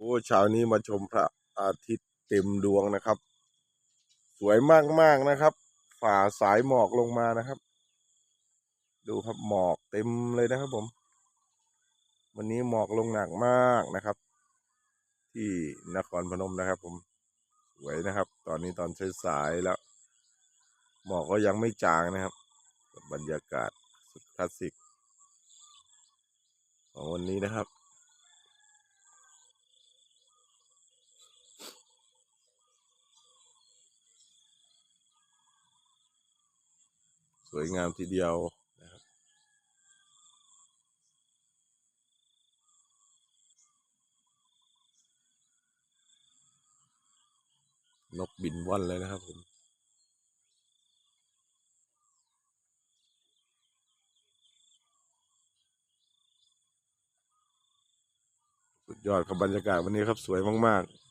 โอ้เช้านี้มาชมพระอาทิตย์เต็มดวงนะครับ สวยมากๆนะครับ ฝ่าสายหมอกลงมานะครับ ดูครับหมอกเต็มเลยนะครับผม วันนี้หมอกลงหนักมากนะครับ ที่นครพนมนะครับ ผมสวยนะครับ ตอนนี้ตอนสายๆแล้ว หมอกก็ยังไม่จางนะครับ บรรยากาศสุดคลาสสิก ของวันนี้นะครับ สวยงามทีเดียวนะครับนกบินว่อนเลยนะครับผมสุดยอดครับบรรยากาศวันนี้ครับสวยมาก ๆ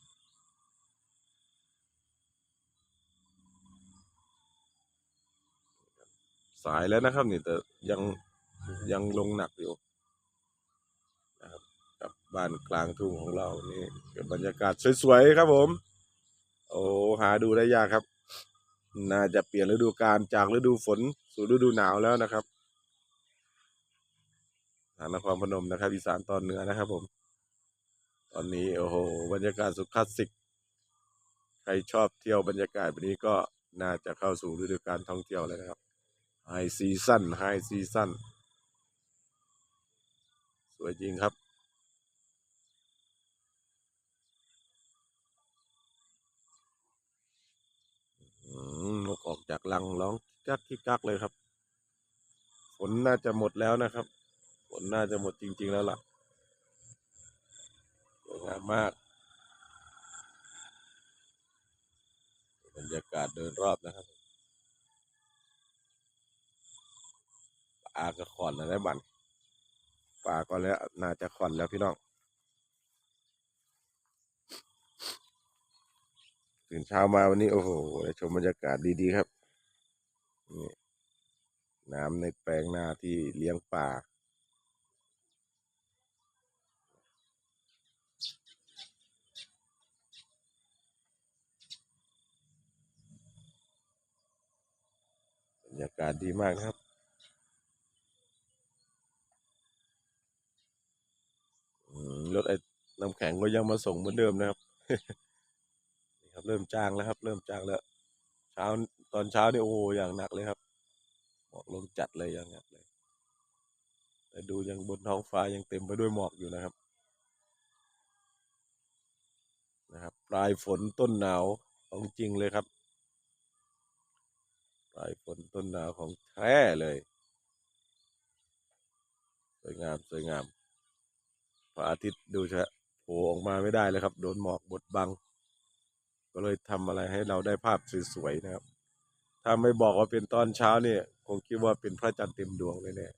ายแล้วนะครับนี่แต่ยังยังลงหนักอยู่นะครับกับบ้านกลางทุ่งของเรานี่กับบรรยากาศสวยๆครับผม โอ้หาดูได้ยากครับ น่าจะเปลี่ยนฤดูกาลจากฤดูฝนสู่ฤดูหนาวแล้วนะครับทางนครพนมนะครับอีสานตอนเหนือนะครับ ผม ตอนนี้โอ้โหบรรยากาศสุดคลาสสิก ใครชอบเที่ยวบรรยากาศแบบนี้ก็น่าจะเข้าสู่ฤดูกาลท่องเที่ยวแล้วนะครับ ไฮซีซั่นไฮซีซั่นสวยจริงครับ นกออกจากรังร้องกักกิกกักเลยครับ ฝนน่าจะหมดแล้วนะครับ ฝนน่าจะหมดจริง ๆ แล้วล่ะสวยงามมากบรรยากาศเดินรอบนะครับ ปลาก็ขอนแล้วได้บันปลาก็แล้วน่าจะขอนแล้วพี่น้องตื่นเช้ามาวันนี้โอ้โหได้ชมบรรยากาศดีๆครับนี่น้ำในแปลงนาที่เลี้ยงปลาบรรยากาศดีมากครับ อืม รถไอ้น้ำแข็งก็ยังมาส่งเหมือนเดิมนะครับนี่ครับ เริ่มจ้างแล้วครับ เริ่มจ้างแล้วเช้าตอนเช้านี่โอ้อย่างหนักเลยครับหมอกลงจัดเลยอย่างหนักเลยแต่ดูยังบนท้องฟ้ายังเต็มไปด้วยหมอกอยู่นะครับ นะครับ ปลายฝนต้นหนาวของจริงเลยครับ ปลายฝนต้นหนาวของแท้เลย สวยงามสวยงาม ระอาทิตย์ดูเถอะโผล่ออกมาไม่ได้เลยครับ โดนหมอกบดบัง ก็เลยทำอะไรให้เราได้ภาพสวยๆนะครับ ถ้าไม่บอกว่าเป็นตอนเช้าเนี่ยคงคิดว่าเป็นพระจันทร์เต็มดวงเลยแน่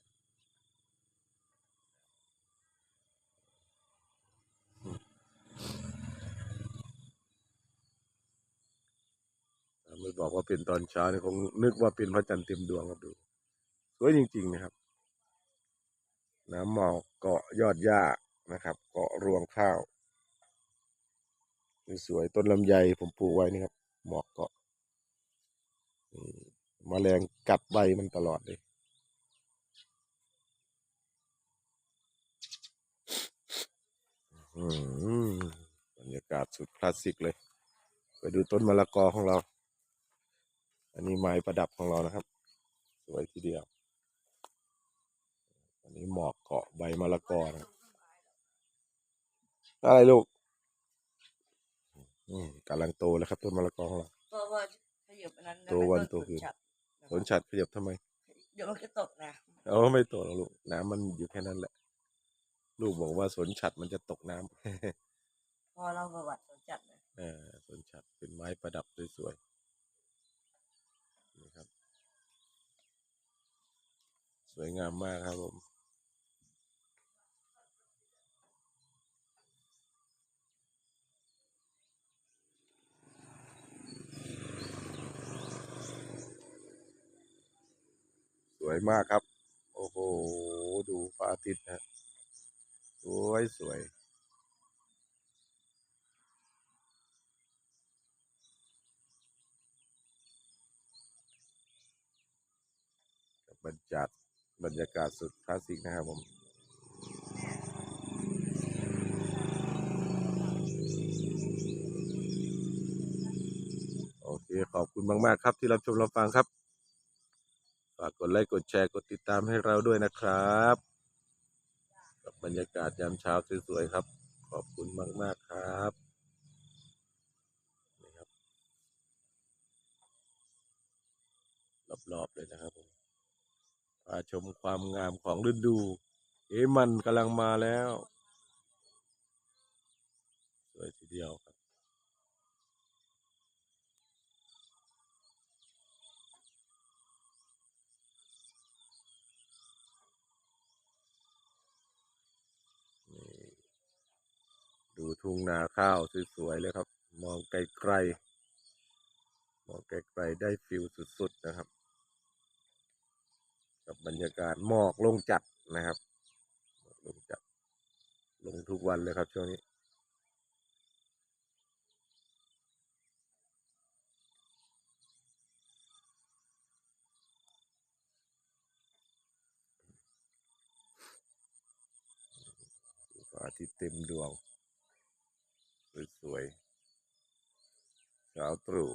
ถ้าไม่บอกว่าเป็นตอนเช้าเนี่ยคงนึกว่าเป็นพระจันทร์เต็มดวงครับดูสวยจริง ๆ นะครับ น้ำหมอกเกาะยอดหญ้า นะครับ เกาะรวงข้าวสวยต้นลำไยผมปลูกไว้นี่ครับ หมอกเกาะมแมลงกัดใบมันตลอดเลยอืมบรรยากาศสุดคลาสสิกเลย ไปดูต้นมะละกอของเรา อันนี้ไม้ประดับของเรานะครับ สวยทีเดียว อันนี้หมอกเกาะใบมะละกอนะครับ อะไรลูกอืมกำลังโตแล้วครับต้นมะละกอของเราเพราะว่าขยับอันนั้นนะตัววันไม่ตัวคืนฉับสวนฉัดขยับทำไมเดี๋ยวมันก็ตกนะเอาไม่โตหรอกลูกน้ำมันอยู่แค่นั้นแหละ ลูกบอกว่าสวนฉัดมันจะตกน้ำ พอเราประวัติสวนจัดนะเออสวนฉัดเป็นไม้ประดับสวยๆนี่ครับ สวยงามมากครับผม วยมากครับ โอ้โห ดูพระอาทิตย์นะสวยสวยบรรจัดบรรยากาศสุดคลาสสิกนะครับผมโอเค ขอบคุณมาก ๆ ครับที่รับชมรับฟังครับ ฝากกดไลค์กดแชร์กดติดตามให้เราด้วยนะครับ กับบรรยากาศยามเช้าสวยๆครับ ขอบคุณมาก ๆ ครับนี่ครับ รอบ ๆ เลยนะครับผมพาชมความงามของฤดูเอมันกำลังมาแล้ว สวยทีเดียวครับ นี่ดู ทุ่งนาข้าวสวยๆเลยครับ มองไกลๆ มองไกลๆได้ฟิลสุดๆนะครับ กับบรรยากาศหมอกลงจัดนะครับหมอกลงจัด ลงทุกวันเลยครับช่วงนี้อาทิตย์เต็มดวง สวยๆเช้าตรู่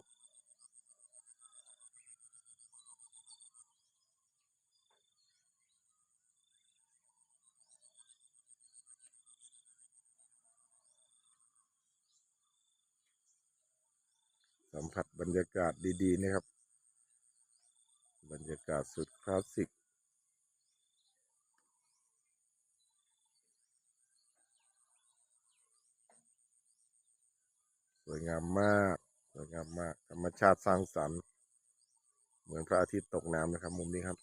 สัมผัสบรรยากาศดี ๆ นะครับ บรรยากาศสุดคลาสสิก วยงามมากสวยงามมาก ธรรมชาติสร้างสรรค์ เหมือนพระอาทิตย์ตกน้ำนะครับ มุมนี้ครับ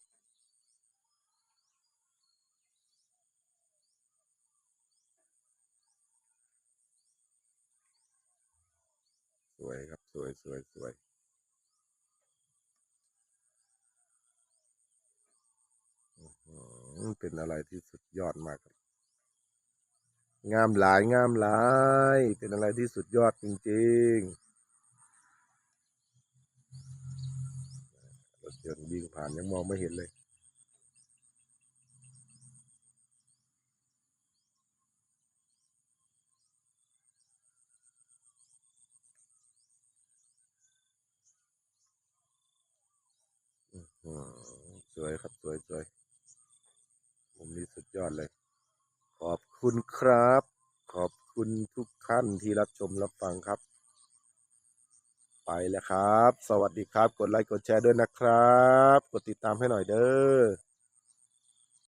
สวยครับ สวยสวยสวยเป็นอะไรที่สุดยอดมากครับ งามหลายงามหลาย เป็นอะไรที่สุดยอดจริงๆรถยนต์วิ่งผ่านยังมองไม่เห็นเลยอ๋อสวยครับ สวยสวยมุมนี้สุดยอดเลย คุณครับ ขอบคุณทุกท่านที่รับชมรับฟังครับ ไปแล้วครับ สวัสดีครับ กดไลค์กดแชร์ด้วยนะครับ กดติดตามให้หน่อยเด้อ